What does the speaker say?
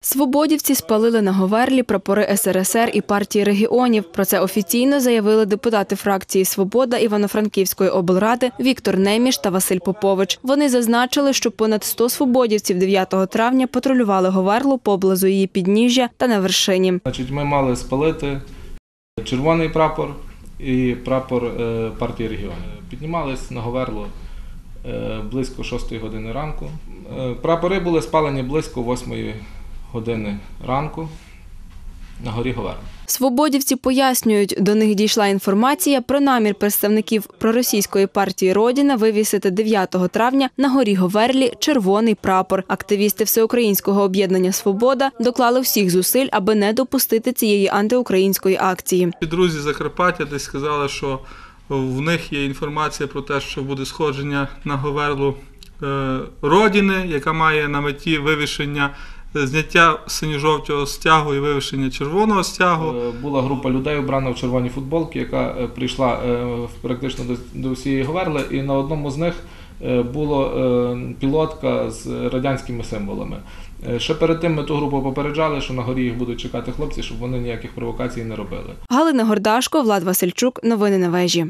Свободівці спалили на Говерлі прапори СРСР і партії регіонів. Про це офіційно заявили депутати фракції Свобода Івано-Франківської облради Віктор Неміш та Василь Попович. Вони зазначили, що понад 100 свободівців 9 травня патрулювали Говерлу поблизу її підніжжя та на вершині. Значить, ми мали спалити червоний прапор і прапор е, партії регіонів. Піднімались на Говерло е, близько 6 години ранку. Е, Прапори були спалені близько 8 години ранку на горі Говерла. Свободівці пояснюють, до них дійшла інформація про намір представників проросійської партії Родіна вивісити 9 травня на горі Говерлі червоний прапор. Активісти Всеукраїнського об'єднання Свобода доклали всіх зусиль, аби не допустити цієї антиукраїнської акції. Друзі Закарпаття десь сказали, що в них є інформація про те, що буде сходження на Говерлу е, Родіни, яка має на меті вивішення зняття синьо-жовтого стягу і вивішення червоного стягу. Е, Була група людей, обрана в червоній футболці, яка е, прийшла е, практично до, всієї Говерли, і на одному з них е, була е, пілотка з радянськими символами. Е, Ще перед тим ми ту групу попереджали, що на горі їх будуть чекати хлопці, щоб вони ніяких провокацій не робили. Галина Гордашко, Влад Васильчук. Новини на вежі.